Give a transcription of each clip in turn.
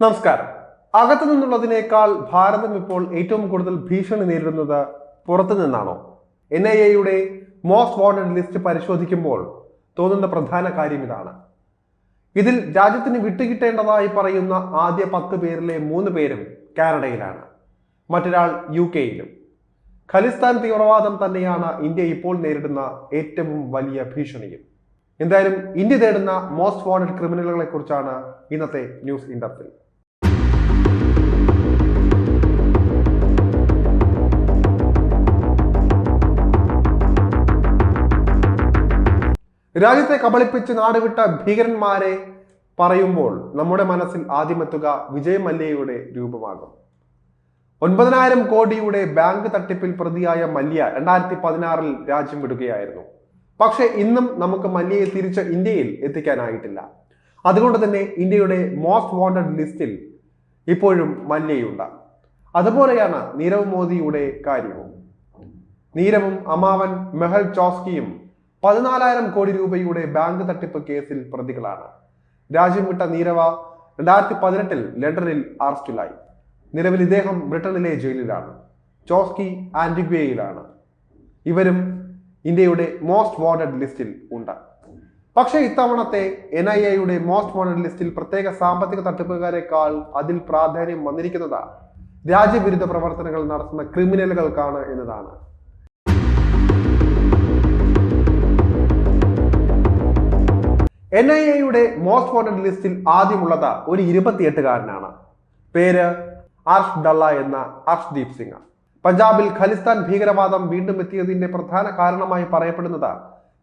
നമസ്കാരം. അകത്തു നിന്നുള്ളതിനേക്കാൾ ഭാരതം ഇപ്പോൾ ഏറ്റവും കൂടുതൽ ഭീഷണി നേരിടുന്നത് പുറത്തു നിന്നാണോ? എൻ ഐ എയുടെ മോസ്റ്റ് വാണ്ടഡ് ലിസ്റ്റ് പരിശോധിക്കുമ്പോൾ തോന്നുന്ന പ്രധാന കാര്യം ഇതാണ്. ഇതിൽ രാജ്യത്തിന് വിട്ടുകിട്ടേണ്ടതായി പറയുന്ന ആദ്യ പത്ത് പേരിലെ മൂന്ന് പേരും കാനഡയിലാണ്. മറ്റൊരാൾ യു കെയിലും. ഖലിസ്ഥാൻ തീവ്രവാദം തന്നെയാണ് ഇന്ത്യ ഇപ്പോൾ നേരിടുന്ന ഏറ്റവും വലിയ ഭീഷണിയും. എന്തായാലും ഇന്ത്യ തേടുന്ന മോസ്റ്റ് വാണ്ടഡ് ക്രിമിനലുകളെ കുറിച്ചാണ് ഇന്നത്തെ ന്യൂസ് ഇന്റർഫിൽ രാജ്യത്തെ കബളിപ്പിച്ച് നാടുവിട്ട ഭീകരന്മാരെ പറയുമ്പോൾ നമ്മുടെ മനസ്സിൽ ആദ്യമെത്തുക വിജയ് മല്യയുടെ രൂപമാകും. ഒൻപതിനായിരം കോടിയുടെ ബാങ്ക് തട്ടിപ്പിൽ പ്രതിയായ മല്യ രണ്ടായിരത്തി പതിനാറിൽ രാജ്യം വിടുകയായിരുന്നു. പക്ഷെ ഇന്നും നമുക്ക് മല്യയെ തിരിച്ച് ഇന്ത്യയിൽ എത്തിക്കാനായിട്ടില്ല. അതുകൊണ്ട് തന്നെ ഇന്ത്യയുടെ മോസ്റ്റ് വാണ്ടഡ് ലിസ്റ്റിൽ ഇപ്പോഴും മല്യയുണ്ട്. അതുപോലെയാണ് നീരവ് മോദിയുടെ കാര്യവും. നീരവും അമാവൻ മെഹൽ ചോസ്കിയും പതിനാലായിരം കോടി രൂപയുടെ ബാങ്ക് തട്ടിപ്പ് കേസിൽ പ്രതികളാണ്. രാജ്യം വിട്ട നീരവ രണ്ടായിരത്തി പതിനെട്ടിൽ ലണ്ടനിൽ അറസ്റ്റിലായി. നിലവിൽ ഇദ്ദേഹം ബ്രിട്ടനിലെ ജയിലിലാണ്. ചോസ്കി ആന്റിഗ്വേയിലാണ്. ഇവരും ഇന്ത്യയുടെ മോസ്റ്റ് വാണ്ടഡ് ലിസ്റ്റിൽ ഉണ്ട്. പക്ഷേ ഇത്തവണത്തെ എൻ ഐ എയുടെ മോസ്റ്റ് വാണ്ടഡ് ലിസ്റ്റിൽ പ്രത്യേക സാമ്പത്തിക തട്ടിപ്പുകാരെക്കാൾ അതിൽ പ്രാധാന്യം വന്നിരിക്കുന്നത് രാജ്യവിരുദ്ധ പ്രവർത്തനങ്ങൾ നടത്തുന്ന ക്രിമിനലുകൾക്കാണ് എന്നതാണ്. എൻ ഐ എയുടെ മോസ്റ്റ് വാണ്ടഡ് ലിസ്റ്റിൽ ആദ്യമുള്ളത് ഒരു ഇരുപത്തിയെട്ടുകാരനാണ്. പേര് അർഷ് ഡള്ള എന്ന അർഷ്ദീപ് സിംഗ് പഞ്ചാബിൽ ഖലിസ്ഥാൻ ഭീകരവാദം വീണ്ടും എത്തിയതിന്റെ പ്രധാന കാരണമായി പറയപ്പെടുന്നത്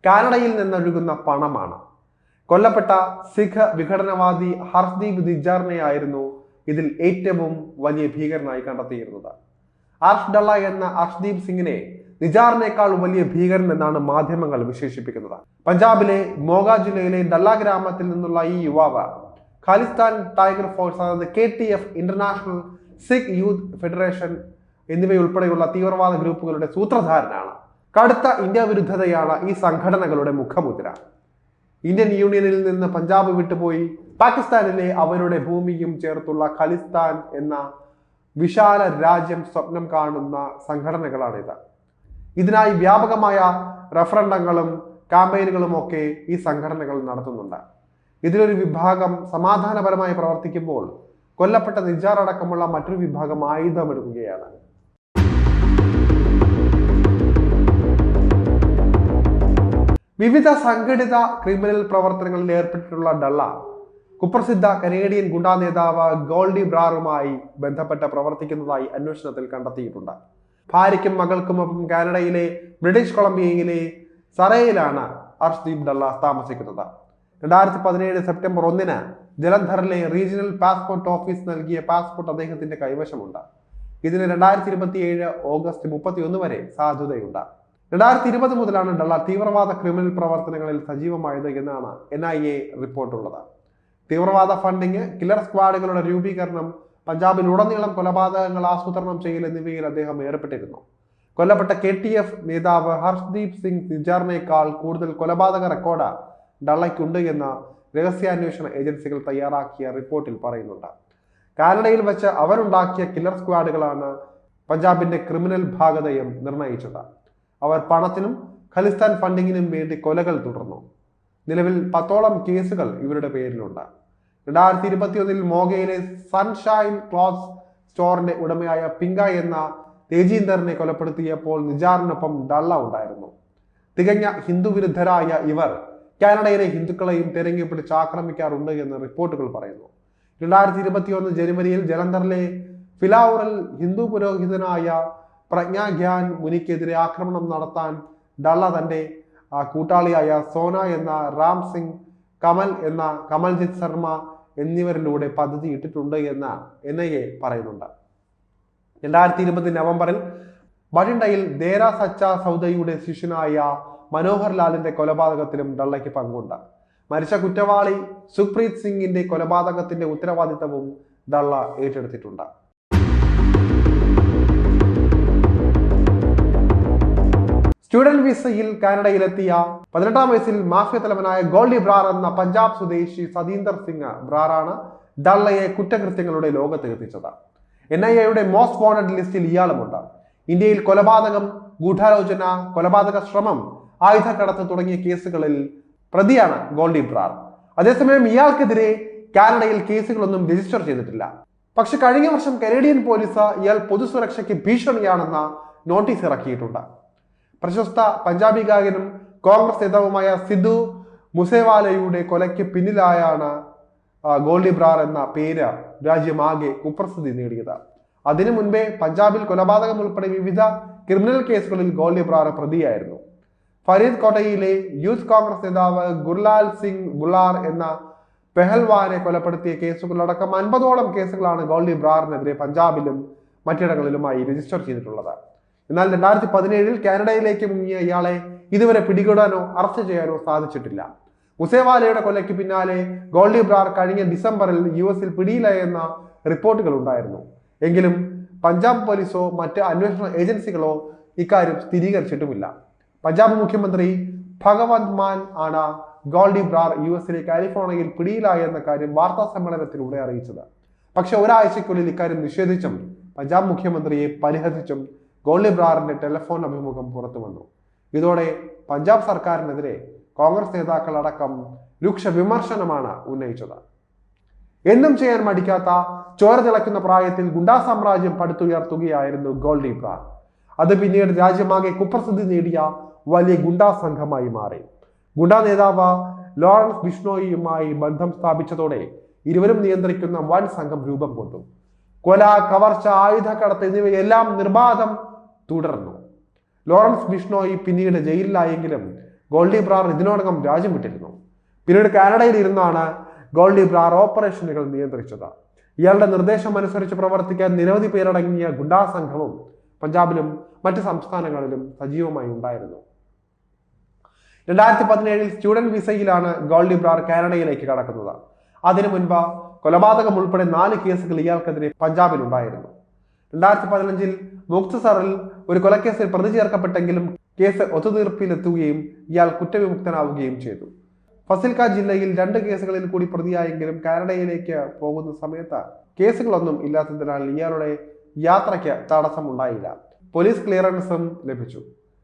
കാനഡയിൽ നിന്നൊഴുകുന്ന പണമാണ്. കൊല്ലപ്പെട്ട സിഖ് വിഘടനവാദി ഹർദീപ് ദിജാറിനെയായിരുന്നു ഇതിൽ ഏറ്റവും വലിയ ഭീകരനായി കണ്ടെത്തിയിരുന്നത്. അർഷ്ഡള എന്ന അർഷ്ദീപ് സിംഗിനെ നിജാറിനേക്കാൾ വലിയ ഭീകരൻ എന്നാണ് മാധ്യമങ്ങൾ വിശേഷിപ്പിക്കുന്നത്. പഞ്ചാബിലെ മോഗ ജില്ലയിലെ ഡല്ല ഗ്രാമത്തിൽ നിന്നുള്ള ഈ യുവാവ് ഖാലിസ്ഥാൻ ടൈഗർ ഫോഴ്സ് അതായത് K T F international Sikh youth federation എന്നിവയുൾപ്പെടെയുള്ള തീവ്രവാദ ഗ്രൂപ്പുകളുടെ സൂത്രധാരനാണ്. കടുത്ത ഇന്ത്യ വിരുദ്ധതയാണ് ഈ സംഘടനകളുടെ മുഖമുദ്ര. ഇന്ത്യൻ യൂണിയനിൽ നിന്ന് പഞ്ചാബ് വിട്ടുപോയി. പാകിസ്ഥാനിലെ അവരുടെ ഭൂമിയും ചേർത്തുള്ള ഖലിസ്ഥാൻ എന്ന വിശാല രാജ്യം സ്വപ്നം കാണുന്ന സംഘടനകളാണിത്. ഇതിനായി വ്യാപകമായ റഫറണ്ടങ്ങളും ക്യാമ്പയിനുകളും ഒക്കെ ഈ സംഘടനകൾ നടത്തുന്നുണ്ട്. ഇതിലൊരു വിഭാഗം സമാധാനപരമായി പ്രവർത്തിക്കുമ്പോൾ കൊല്ലപ്പെട്ട നിജാറടക്കമുള്ള മറ്റൊരു വിഭാഗം ആയുധമെടുക്കുകയാണ്. വിവിധ സംഘടിത ക്രിമിനൽ പ്രവർത്തനങ്ങളിൽ ഏർപ്പെട്ടിട്ടുള്ള ഡള്ള കുപ്രസിദ്ധ കനേഡിയൻ ഗുണ്ടാ നേതാവ് ഗോൾഡി ബ്രാറുമായി ബന്ധപ്പെട്ട് പ്രവർത്തിക്കുന്നതായി അന്വേഷണത്തിൽ കണ്ടെത്തിയിട്ടുണ്ട്. ഭാര്യയ്ക്കും മകൾക്കുമൊപ്പം കാനഡയിലെ ബ്രിട്ടീഷ് കൊളംബിയയിലെ സറയിലാണ് അർഷ്ദീപ് ഡള്ള താമസിക്കുന്നത്. രണ്ടായിരത്തി പതിനേഴ് സെപ്റ്റംബർ ഒന്നിന് ജലന്ധറിലെ റീജിയണൽ പാസ്പോർട്ട് ഓഫീസ് നൽകിയ പാസ്പോർട്ട് അദ്ദേഹത്തിന്റെ കൈവശമുണ്ട്. ഇതിന് രണ്ടായിരത്തി ഇരുപത്തിയേഴ് ഓഗസ്റ്റ് മുപ്പത്തിയൊന്ന് വരെ സാധുതയുണ്ട്. രണ്ടായിരത്തി ഇരുപത് മുതലാണ് ഡള്ള തീവ്രവാദ ക്രിമിനൽ പ്രവർത്തനങ്ങളിൽ സജീവമായത് എന്നാണ് എൻ ഐ എ റിപ്പോർട്ടുള്ളത്. തീവ്രവാദ ഫണ്ടിങ് കില്ലർ സ്ക്വാഡുകളുടെ രൂപീകരണം പഞ്ചാബിലുടനീളം കൊലപാതകങ്ങൾ ആസൂത്രണം ചെയ്യൽ എന്നിവയിൽ അദ്ദേഹം ഏർപ്പെട്ടിരുന്നു. കൊല്ലപ്പെട്ട കെ ടി എഫ് നേതാവ് ഹർഷ്ദീപ് സിംഗ് നിജാറിനേക്കാൾ കൂടുതൽ കൊലപാതക റെക്കോർഡ് ഡള്ളയ്ക്കുണ്ട് എന്ന് രഹസ്യാന്വേഷണ ഏജൻസികൾ തയ്യാറാക്കിയ റിപ്പോർട്ടിൽ പറയുന്നുണ്ട്. കാനഡയിൽ വെച്ച് അവരുണ്ടാക്കിയ കില്ലർ സ്ക്വാഡുകളാണ് പഞ്ചാബിന്റെ ക്രിമിനൽ ഭാഗതയും നിർണയിച്ചത്. അവർ പണത്തിനും ഖലിസ്ഥാൻ ഫണ്ടിങ്ങിനും വേണ്ടി കൊലകൾ തുടർന്നു. നിലവിൽ പത്തോളം കേസുകൾ ഇവരുടെ പേരിലുണ്ട്. രണ്ടായിരത്തി ഇരുപത്തിയൊന്നിൽ മോഗയിലെ സൺഷൈൻ ക്ലോത്ത് സ്റ്റോറിന്റെ ഉടമയായ പിങ്ക എന്ന തേജീന്ദറിനെ കൊലപ്പെടുത്തിയപ്പോൾ നിജാറിനൊപ്പം ഡള്ള ഉണ്ടായിരുന്നു. തികഞ്ഞ ഹിന്ദു വിരുദ്ധരായ ഇവർ കാനഡയിലെ ഹിന്ദുക്കളെയും തെരഞ്ഞു പിടിച്ച് ആക്രമിക്കാറുണ്ട് എന്ന് റിപ്പോർട്ടുകൾ പറയുന്നു. രണ്ടായിരത്തി ഇരുപത്തിയൊന്ന് ജനുവരിയിൽ ജലന്ധറിലെ ഫിലാവുറിൽ ഹിന്ദു പുരോഹിതനായ പ്രജ്ഞാഗ്യാൻ മുനിക്കെതിരെ ആക്രമണം നടത്താൻ ഡള്ള തന്റെ കൂട്ടാളിയായ സോന എന്ന റാം സിംഗ് കമൽ എന്ന കമൽജിത് ശർമ്മ എന്നിവരിലൂടെ പദ്ധതി ഇട്ടിട്ടുണ്ട് എന്ന് എൻ ഐ എ പറയുന്നുണ്ട്. രണ്ടായിരത്തി ഇരുപത് നവംബറിൽ ബഠിണ്ടയിൽ ദേര സച്ച സൗദയുടെ ശിഷ്യനായ മനോഹർ ലാലിന്റെ കൊലപാതകത്തിലും ഡള്ളയ്ക്ക് പങ്കുണ്ട്. മരിച്ച കുറ്റവാളി സുപ്രീത് സിംഗിന്റെ കൊലപാതകത്തിന്റെ ഉത്തരവാദിത്തവും ഡള്ള ഏറ്റെടുത്തിട്ടുണ്ട്. സ്റ്റുഡന്റ് വിസയിൽ കാനഡയിലെത്തിയ പതിനെട്ടാം വയസ്സിൽ മാഫിയ തലവനായ ഗോൾഡി ബ്രാർ എന്ന പഞ്ചാബ് സ്വദേശി സതീന്ദർ സിംഗ് ബ്രാറാണ് ഡള്ളയെ കുറ്റകൃത്യങ്ങളുടെ ലോകത്ത് എത്തിച്ചത് എൻ ഐ എയുടെ മോസ്റ്റ് വാണ്ടഡ് ലിസ്റ്റിൽ ഇയാളുമുണ്ട്. ഇന്ത്യയിൽ കൊലപാതകം ഗൂഢാലോചന കൊലപാതക ശ്രമം ആയുധക്കടത്ത് തുടങ്ങിയ കേസുകളിൽ പ്രതിയാണ് ഗോൾഡി ബ്രാർ. അതേസമയം ഇയാൾക്കെതിരെ കാനഡയിൽ കേസുകളൊന്നും രജിസ്റ്റർ ചെയ്തിട്ടില്ല. പക്ഷെ കഴിഞ്ഞ വർഷം കനേഡിയൻ പോലീസ് ഇയാൾ പൊതുസുരക്ഷയ്ക്ക് ഭീഷണിയാണെന്ന നോട്ടീസ് ഇറക്കിയിട്ടുണ്ട്. പ്രശസ്ത പഞ്ചാബി ഗായകനും കോൺഗ്രസ് നേതാവുമായ സിദ്ധു മുസേവാലയുടെ കൊലയ്ക്ക് പിന്നിലായാണ് ഗോൾഡി ബ്രാർ എന്ന പേര് രാജ്യമാകെ കുപ്രസിദ്ധി നേടിയത്. അതിനു മുൻപേ പഞ്ചാബിൽ കൊലപാതകം ഉൾപ്പെടെ വിവിധ ക്രിമിനൽ കേസുകളിൽ ഗോൾഡി ബ്രാർ പ്രതിയായിരുന്നു. ഫരീദ് കോട്ടയിലെ യൂത്ത് കോൺഗ്രസ് നേതാവ് ഗുർലാൽ സിംഗ് ബുള്ളാർ എന്ന പെഹൽവാനെ കൊലപ്പെടുത്തിയ കേസുകളടക്കം അൻപതോളം കേസുകളാണ് ഗോൾഡി ബ്രാറിനെതിരെ പഞ്ചാബിലും മറ്റിടങ്ങളിലുമായി രജിസ്റ്റർ ചെയ്തിട്ടുള്ളത്. എന്നാൽ രണ്ടായിരത്തി പതിനേഴിൽ കാനഡയിലേക്ക് മുങ്ങിയ ഇയാളെ ഇതുവരെ പിടികൂടാനോ അറസ്റ്റ് ചെയ്യാനോ സാധിച്ചിട്ടില്ല. മുസേവാലയുടെ കൊലയ്ക്ക് പിന്നാലെ ഗോൾഡി ബ്രാർ കഴിഞ്ഞ ഡിസംബറിൽ യു എസിൽ പിടിയിലായെന്ന റിപ്പോർട്ടുകൾ ഉണ്ടായിരുന്നു. എങ്കിലും പഞ്ചാബ് പോലീസോ മറ്റ് അന്വേഷണ ഏജൻസികളോ ഇക്കാര്യം സ്ഥിരീകരിച്ചിട്ടുമില്ല. പഞ്ചാബ് മുഖ്യമന്ത്രി ഭഗവന്ത് മാൻ ആണ് ഗോൾഡി ബ്രാർ യു എസിലെ കാലിഫോർണിയയിൽ പിടിയിലായെന്ന കാര്യം വാർത്താ സമ്മേളനത്തിലൂടെ അറിയിച്ചത്. പക്ഷെ ഒരാഴ്ചയ്ക്കുള്ളിൽ ഇക്കാര്യം നിഷേധിച്ചും പഞ്ചാബ് മുഖ്യമന്ത്രിയെ പരിഹസിച്ചും ഗോൾഡി ബ്രാറിന്റെ ടെലിഫോൺ അഭിമുഖം പുറത്തു വന്നു. ഇതോടെ പഞ്ചാബ് സർക്കാരിനെതിരെ കോൺഗ്രസ് നേതാക്കൾ അടക്കം രൂക്ഷ വിമർശനമാണ് ഉന്നയിച്ചത്. എന്നും ചെയ്യാൻ മടിക്കാത്ത ചോര തിളക്കുന്ന പ്രായത്തിൽ ഗുണ്ടാ സാമ്രാജ്യം പടുത്തുയർത്തുകയായിരുന്നു ഗോൾഡി ബ്രാർ അത് പിന്നീട് രാജ്യമാകെ കുപ്രസിദ്ധി നേടിയ വലിയ ഗുണ്ടാ സംഘമായി മാറി. ഗുണ്ടാ നേതാവ് ലോറൻസ് ബിഷ്ണോയിയുമായി ബന്ധം സ്ഥാപിച്ചതോടെ ഇരുവരും നിയന്ത്രിക്കുന്ന വൻ സംഘം രൂപം കൊണ്ടു. കൊല കവർച്ച ആയുധക്കടത്ത് എന്നിവയെല്ലാം നിർബാധം തുടർന്നു. ലോറൻസ് ബിഷ്ണോയി പിന്നീട് ജയിലിലായെങ്കിലും ഗോൾഡി ബ്രാർ ഇതിനോടകം രാജ്യം വിട്ടിരുന്നു. പിന്നീട് കാനഡയിൽ ഇരുന്നാണ് ഗോൾഡി ബ്രാർ ഓപ്പറേഷനുകൾ നിയന്ത്രിച്ചത്. ഇയാളുടെ നിർദ്ദേശം അനുസരിച്ച് പ്രവർത്തിക്കാൻ നിരവധി പേരടങ്ങിയ ഗുണ്ടാ സംഘവും പഞ്ചാബിലും മറ്റ് സംസ്ഥാനങ്ങളിലും സജീവമായി ഉണ്ടായിരുന്നു. രണ്ടായിരത്തി പതിനേഴിൽ സ്റ്റുഡന്റ് വിസയിലാണ് ഗോൾഡി ബ്രാർ കാനഡയിലേക്ക് കടക്കുന്നത്. അതിനു മുൻപ് കൊലപാതകം ഉൾപ്പെടെ നാല് കേസുകൾ ഇയാൾക്കെതിരെ പഞ്ചാബിൽ ഉണ്ടായിരുന്നു രണ്ടായിരത്തി പതിനഞ്ചിൽ മുക്തസറിൽ ഒരു കൊലക്കേസിൽ പ്രതി ചേർക്കപ്പെട്ടെങ്കിലും കേസ് ഒത്തുതീർപ്പിലെത്തുകയും ഇയാൾ കുറ്റവിമുക്തനാവുകയും ചെയ്തു. ഫസിൽക്ക ജില്ലയിൽ രണ്ട് കേസുകളിൽ കൂടി പ്രതിയായെങ്കിലും കാനഡയിലേക്ക് പോകുന്ന സമയത്ത് കേസുകളൊന്നും ഇല്ലാത്തതിനാൽ ഇയാളുടെ യാത്രയ്ക്ക് തടസ്സമുണ്ടായില്ല. പോലീസ് ക്ലിയറൻസും ലഭിച്ചു.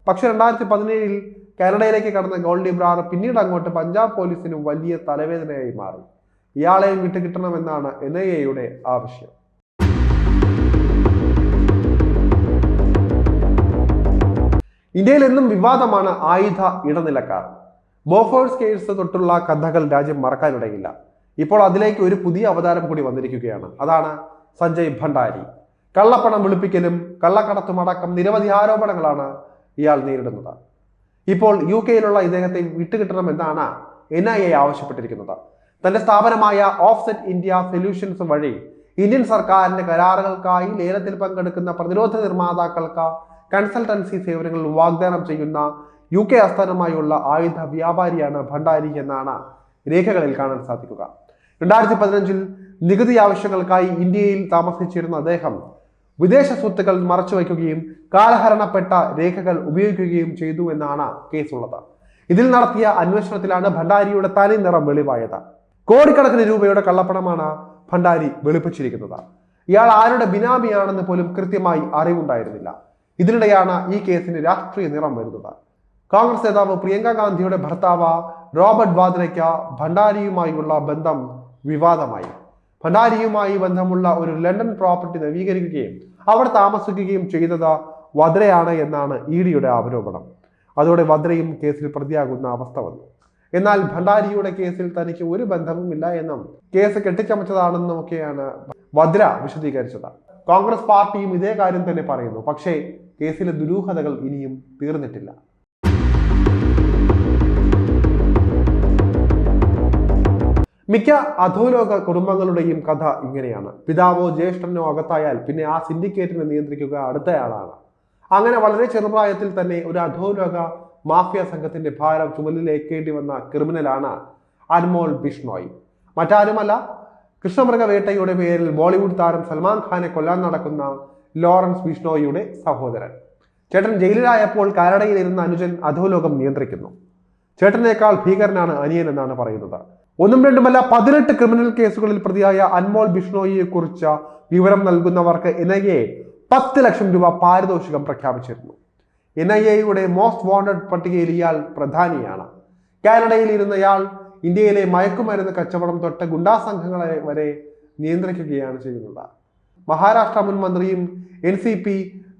പക്ഷെ രണ്ടായിരത്തി പതിനേഴിൽ കാനഡയിലേക്ക് കടന്ന ഗോൾഡി ബ്രാർ പിന്നീട് അങ്ങോട്ട് പഞ്ചാബ് പോലീസിന് വലിയ തലവേദനയായി മാറി. ഇയാളെയും വിട്ടുകിട്ടണമെന്നാണ് എൻ ഐ എയുടെ ആവശ്യം. ഇന്ത്യയിൽ എന്നും വിവാദമാണ് ആയുധ ഇടനിലക്കാർ. ബോഫേഴ്സ് കേസ് തൊട്ടുള്ള കഥകൾ രാജ്യം മറക്കാനിടയില്ല. ഇപ്പോൾ അതിലേക്ക് ഒരു പുതിയ അവതാരം കൂടി വന്നിരിക്കുകയാണ്. അതാണ് സഞ്ജയ് ഭണ്ഡാരി. കള്ളപ്പണം വെളുപ്പിക്കലും കള്ളക്കടത്തും അടക്കം നിരവധി ആരോപണങ്ങളാണ് ഇയാൾ നേരിടുന്നത്. ഇപ്പോൾ യു കെയിലുള്ള ഇദ്ദേഹത്തെ വിട്ടുകിട്ടണമെന്നാണ് എൻ ഐ എ ആവശ്യപ്പെട്ടിരിക്കുന്നത്. തന്റെ സ്ഥാപനമായ ഓഫ്സെറ്റ് ഇന്ത്യ സൊല്യൂഷൻസ് വഴി ഇന്ത്യൻ സർക്കാരിന്റെ കരാറുകൾക്കായി ലേലത്തിൽ പങ്കെടുക്കുന്ന പ്രതിരോധ നിർമ്മാതാക്കൾക്ക് കൺസൾട്ടൻസി സേവനങ്ങൾ വാഗ്ദാനം ചെയ്യുന്ന യു കെ ആസ്ഥാനമായുള്ള ആയുധ വ്യാപാരിയാണ് ഭണ്ഡാരി എന്നാണ് രേഖകളിൽ കാണാൻ സാധിക്കുക. രണ്ടായിരത്തി പതിനഞ്ചിൽ നികുതി ആവശ്യങ്ങൾക്കായി ഇന്ത്യയിൽ താമസിച്ചിരുന്ന അദ്ദേഹം വിദേശ സ്വത്തുക്കൾ മറച്ചുവെക്കുകയും കാലഹരണപ്പെട്ട രേഖകൾ ഉപയോഗിക്കുകയും ചെയ്തു എന്നാണ് കേസുള്ളത്. ഇതിൽ നടത്തിയ അന്വേഷണത്തിലാണ് ഭണ്ഡാരിയുടെ തനി നിറം വെളിവായത്. കോടിക്കണക്കിന് രൂപയുടെ കള്ളപ്പണമാണ് ഭണ്ഡാരി വെളുപ്പിച്ചിരിക്കുന്നത്. ഇയാൾ ആരുടെ ബിനാമിയാണെന്ന് പോലും കൃത്യമായി അറിവുണ്ടായിരുന്നില്ല. ഇതിനിടെയാണ് ഈ കേസിന് രാഷ്ട്രീയ നിറം വരുന്നത്. കോൺഗ്രസ് നേതാവ് പ്രിയങ്ക ഗാന്ധിയുടെ ഭർത്താവ് റോബർട്ട് വാദ്രയ്ക്ക ഭണ്ഡാരിയുമായുള്ള ബന്ധം വിവാദമായി. ഭണ്ഡാരിയുമായി ബന്ധമുള്ള ഒരു ലണ്ടൻ പ്രോപ്പർട്ടി നവീകരിക്കുകയും അവിടെ താമസിക്കുകയും ചെയ്തത് വദ്രയാണ് എന്നാണ് ഇ ഡിയുടെ ആരോപണം. അതോടെ വദ്രയും കേസിൽ പ്രതിയാകുന്ന അവസ്ഥ വന്നു. എന്നാൽ ഭണ്ഡാരിയുടെ കേസിൽ തനിക്ക് ഒരു ബന്ധവുമില്ല എന്നും കേസ് കെട്ടിച്ചമച്ചതാണെന്നും ഒക്കെയാണ് വദ്ര വിശദീകരിച്ചത്. കോൺഗ്രസ് പാർട്ടിയും ഇതേ കാര്യം തന്നെ പറയുന്നു. പക്ഷേ കേസിലെ ദുരൂഹതകൾ ഇനിയും തീർന്നിട്ടില്ല. മിക്ക അധോലോക കുടുംബങ്ങളുടെയും കഥ ഇങ്ങനെയാണ്. പിതാവോ ജ്യേഷ്ഠനോ അകത്തായാൽ പിന്നെ ആ സിൻഡിക്കേറ്റിനെ നിയന്ത്രിക്കുക അടുത്തയാളാണ്. അങ്ങനെ വളരെ ചെറുപ്രായത്തിൽ തന്നെ ഒരു അധോലോക മാഫിയ സംഘത്തിന്റെ ഭാരം ചുമലിലേക്കേണ്ടി വന്ന ക്രിമിനലാണ് അൻമോൾ ബിഷ്ണോയ്. മറ്റാരുമല്ല കൃഷ്ണമൃഗ വേട്ടയുടെ പേരിൽ ബോളിവുഡ് താരം സൽമാൻ ഖാനെ കൊല്ലാൻ നടക്കുന്ന ലോറൻസ് ബിഷ്ണോയിയുടെ സഹോദരൻ. ചേട്ടൻ ജയിലിലായപ്പോൾ കാനഡയിലിരുന്ന അനുജൻ അധോലോകം നിയന്ത്രിക്കുന്നു. ചേട്ടനേക്കാൾ ഭീകരനാണ് അനിയൻ എന്നാണ് പറയുന്നത്. ഒന്നും രണ്ടുമല്ല പതിനെട്ട് ക്രിമിനൽ കേസുകളിൽ പ്രതിയായ അൻമോൾ ബിഷ്ണോയിയെ കുറിച്ച വിവരം നൽകുന്നവർക്ക് എൻ ഐ എ പത്ത് ലക്ഷം രൂപ പാരിതോഷികം പ്രഖ്യാപിച്ചിരുന്നു. എൻ ഐ എയുടെ മോസ്റ്റ് വാണ്ടഡ് പട്ടികയിൽ ഇയാൾ പ്രധാനിയാണ്. കാനഡയിൽ ഇരുന്നയാൾ ഇന്ത്യയിലെ മയക്കുമരുന്ന് കച്ചവടം തൊട്ട് ഗുണ്ടാ സംഘങ്ങളെ വരെ നിയന്ത്രിക്കുകയാണ് ചെയ്യുന്നത് മഹാരാഷ്ട്ര മുൻ മന്ത്രിയും എൻ സി പി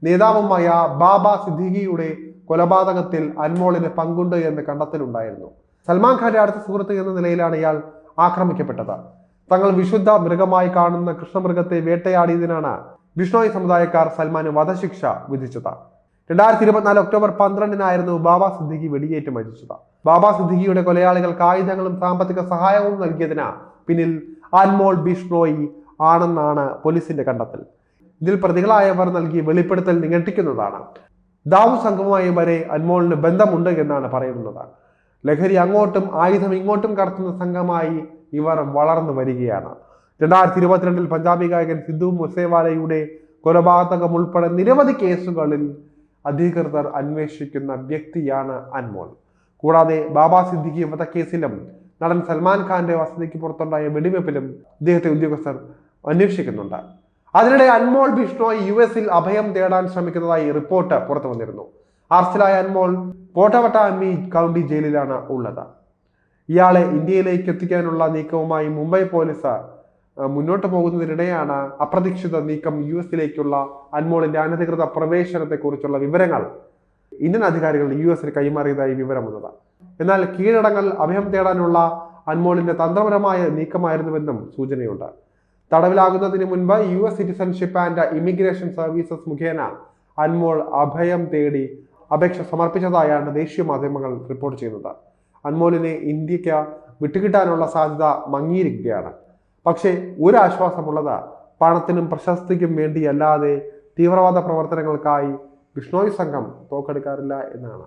നേതാവുമായ ബാബ സിദ്ദിഖിയുടെ കൊലപാതകത്തിൽ അൻമോളിന് പങ്കുണ്ട് എന്ന് കണ്ടെത്തലുണ്ടായിരുന്നു. സൽമാൻ ഖാന്റെ അടുത്ത സുഹൃത്ത് എന്ന നിലയിലാണ് ഇയാൾ ആക്രമിക്കപ്പെട്ടത്. തങ്ങൾ വിശുദ്ധ മൃഗമായി കാണുന്ന കൃഷ്ണമൃഗത്തെ വേട്ടയാടിയതിനാണ് ബിഷ്ണോയി സമുദായക്കാർ സൽമാന് വധശിക്ഷ വിധിച്ചത്. രണ്ടായിരത്തി ഇരുപത്തിനാല് ഒക്ടോബർ പന്ത്രണ്ടിനായിരുന്നു ബാബ സിദ്ദിഖി വെടിയേറ്റ് മരിച്ചത്. ബാബ സിദ്ദിഖിയുടെ കൊലയാളികൾക്ക് ആയുധങ്ങളും സാമ്പത്തിക സഹായവും നൽകിയതിന് പിന്നിൽ അൻമോൾ ബിഷ്ണോയി ആണെന്നാണ് പോലീസിന്റെ കണ്ടെത്തൽ. ഇതിൽ പ്രതികളായവർ നൽകിയ വെളിപ്പെടുത്തൽ നിഘട്ടിക്കുന്നതാണ് ദാവു സംഘവുമായി വരെ അൻമോളിന് ബന്ധമുണ്ട് എന്നാണ് പറയുന്നത്. ലഹരി അങ്ങോട്ടും ആയുധം ഇങ്ങോട്ടും കടത്തുന്ന സംഘമായി ഇവർ വളർന്നു വരികയാണ്. രണ്ടായിരത്തി ഇരുപത്തിരണ്ടിൽ പഞ്ചാബി ഗായകൻ സിദ്ധു മുസേവാലയുടെ കൊലപാതകം ഉൾപ്പെടെ നിരവധി കേസുകളിൽ അധികൃതർ അന്വേഷിക്കുന്ന വ്യക്തിയാണ് അൻമോൾ. കൂടാതെ ബാബ സിദ്ദിഖി വധക്കേസിലും നടൻ സൽമാൻ ഖാന്റെ വസതിക്ക് പുറത്തുണ്ടായ വെടിവെപ്പിലും ഇദ്ദേഹത്തെ ഉദ്യോഗസ്ഥർ അന്വേഷിക്കുന്നുണ്ട്. അതിനിടെ അൻമോൾ ബിഷ്ണോയ് യു എസിൽ അഭയം തേടാൻ ശ്രമിക്കുന്നതായി റിപ്പോർട്ട് പുറത്തു വന്നിരുന്നു. അറസ്റ്റിലായ അൻമോൾ കോട്ടവട്ടാമി കൗണ്ടി ജയിലിലാണ് ഉള്ളത്. ഇയാളെ ഇന്ത്യയിലേക്ക് എത്തിക്കാനുള്ള നീക്കവുമായി മുംബൈ പോലീസ് മുന്നോട്ട് പോകുന്നതിനിടെയാണ് അപ്രതീക്ഷിത നീക്കം യു എസിലേക്കുള്ള അൻമോളിന്റെ അനധികൃത പ്രവേശനത്തെക്കുറിച്ചുള്ള വിവരങ്ങൾ ഇന്ത്യൻ അധികാരികൾ യു എസിന് കൈമാറിയതായി വിവരം വന്നത് എന്നാൽ കീഴടങ്ങൽ അഭയം തേടാനുള്ള അൻമോളിന്റെ തന്ത്രപരമായ നീക്കമായിരുന്നുവെന്നും സൂചനയുണ്ട്. തടവിലാകുന്നതിന് മുൻപ് U S citizenship and immigration services മുഖേന അൻമോൾ അഭയം തേടി അപേക്ഷ സമർപ്പിച്ചതായാണ് ദേശീയ മാധ്യമങ്ങൾ റിപ്പോർട്ട് ചെയ്യുന്നത്. അൻമോലിനെ ഇന്ത്യയ്ക്ക് വിട്ടുകിട്ടാനുള്ള സാധ്യത മങ്ങിയിരിക്കുകയാണ്. പക്ഷേ ഒരു ആശ്വാസമുള്ളത് പണത്തിനും പ്രശസ്തിക്കും വേണ്ടിയല്ലാതെ തീവ്രവാദ പ്രവർത്തനങ്ങൾക്കായി ബിഷ്ണോയ് സംഘം തോക്കെടുക്കാറില്ല എന്നാണ്.